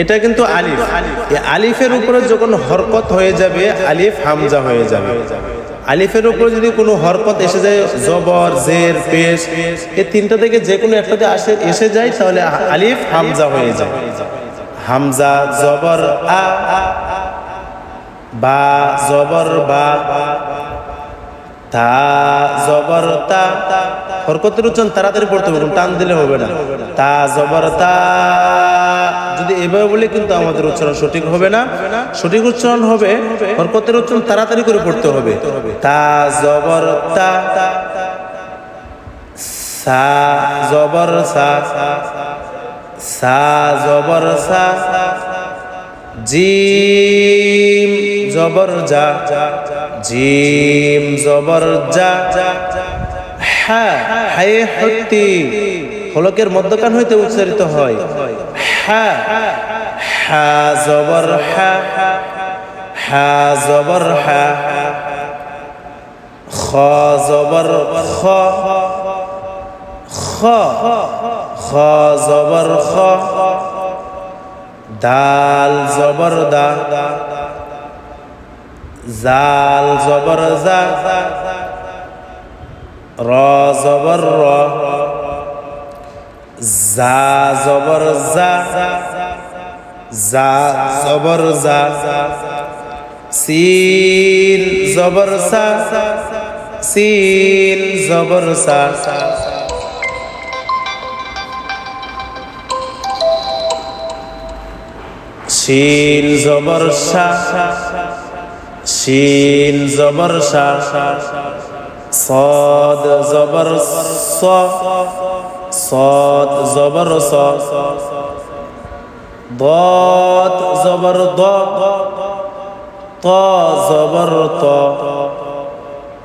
এটা কিন্তু আলিফ। আলিফের উপরে যখন হরকত হয়ে যাবে আলিফ হামজা হয়ে যাবে। আলিফের উপরে যদি কোনো হরকত এসে যায় জবর জের পেশ এই তিনটা থেকে যে কোনো একটাতে আসে এসে যায় তাহলে আলিফ হামজা হয়ে যায় হামজা জবর আ বা জবর বা তা জবর তা। হরকতের উচ্চারণ তাড়াতাড়ি পড়তে হবে টান দিলে হবে না। তা জবর তা। যদি এভাবে বলে কিন্তু আমাদের উচ্চারণ সঠিক হবে না। সঠিক উচ্চারণ হবে, হরকতের উচ্চারণ তাড়াতাড়ি করে পড়তে হবে। তা, জবর, তা, সা, জবর, সা সা, জবর, সা, জিম, জবর, যা, জিম, জবর, যা হ্যাঁ হায় হত্যি হলকের মধ্যকান হইতে উচ্চারিত হয়। হ্যাঁ হ্যাঁ জবর হ্যাঁ হ্যাঁ জবর হ্যাঁ খ জবর খ খ খ জবর খ, দাল জবর দা, জাল জবর জা, র জবর র যা জবর যা যা জবর যা সিন জবর সা সিন জবর সা শিন জবর সা শিন জবর সা সদ জবর স صاد زبر صا ضاد زبر ضا. طا زبر طا.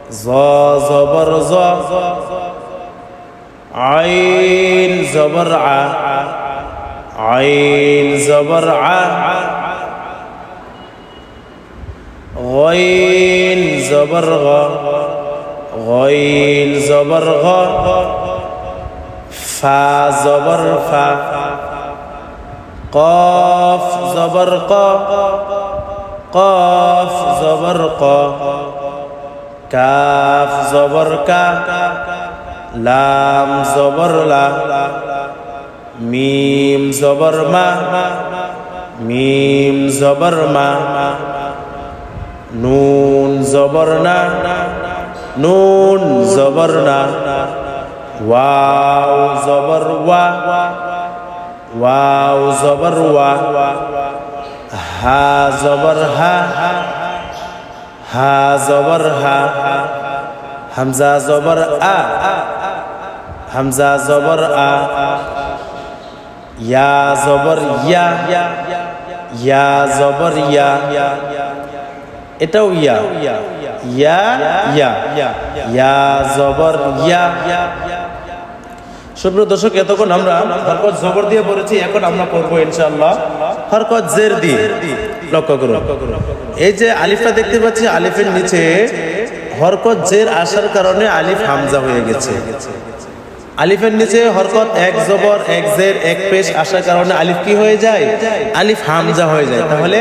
زا زبر زا. عين زبر ع. عين زبر ع. غين زبر غ. غين زبر غ. ফা, জবর ফা। কফ, জবর ক। কফ, জবর ক। কাফ, জবর কা। লাম, জবর লা। মিম, জবর মা। মিম, জবর মা। নুন, জবর না। নুন, জবর না। ওয়াও জবর ওয়া ওয়াও জবর ওয়া হা জবর হা হা জবর হা হামজা জবর আ হামজা জবর আ ইয়া জবর ইয়া ইয়া জবর ইয়া এটাও ইয়া ইয়া ইয়া ইয়া জবর ইয়া সুপ্রিয় দর্শক, এতক্ষণ আমরা হরকত জবর দিয়ে পড়েছি, এখন আমরা পড়ব ইনশাআল্লাহ। হরকত জের দিয়ে লক্ষ্য করুন। এই যে আলিফটা দেখতে পাচ্ছি, আলিফের নিচে হরকত জের আসার কারণে আলিফ হামজা হয়ে গেছে। আলিফের নিচে হরকত এক জবর, এক জের, এক পেশ আসার কারণে আলিফ কি হয়ে যায়? আলিফ হামজা হয়ে যায়। তাহলে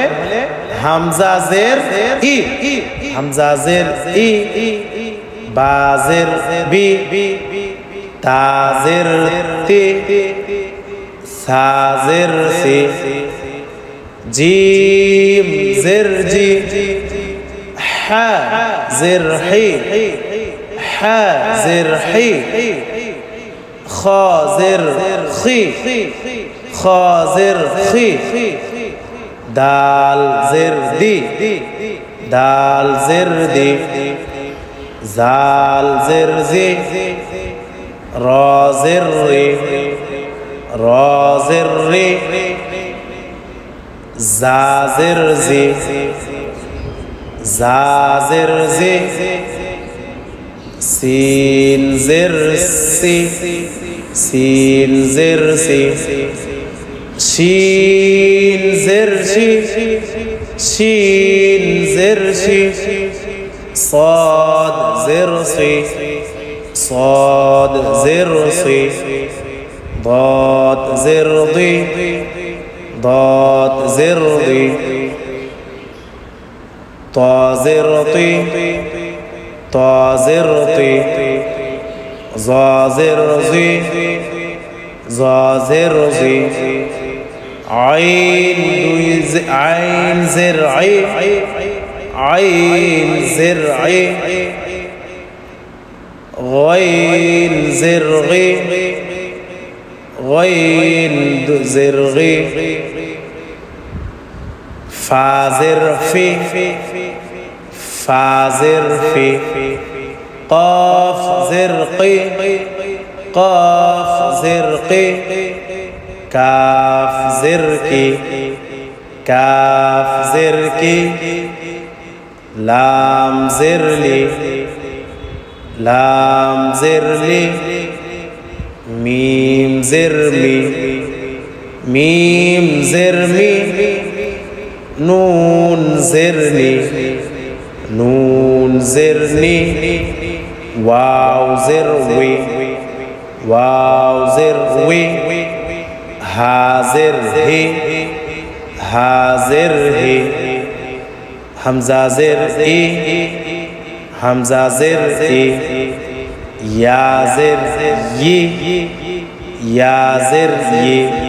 হামজা জের ই। হামজা জের ই। বাজের বি। তাজের তে সাজের সে, জিম জের জি হের হে হের হে খের খি খের খি দাল জের দি, দাল জের দি, জাল জের জি را زر ري را زر ري زا زر زي زا زر زي سين زر سي سين زر سي شين زر شي شين زر شي صاد زر صي صاد زر صي ضاد زر ضي ضاد زر ضي طا زر طي طا زر طي ظا زر زي ظا زر زي عين دوي ز- عين زرعي عين غين زرغي غين د- زرغي. فازر في فازر في قاف زرقي قاف زرقي كاف زركي كاف زركي لام زرلي লাম জেরলি মিম জেরমি মিম জেরমি নুন জেরনি নুন জেরনি ওয়াও জেরউই ওয়াও জেরউই হাজির হি হাজির হি, হামজা জের ই हमजा जिर या जिर ये या जिर ये।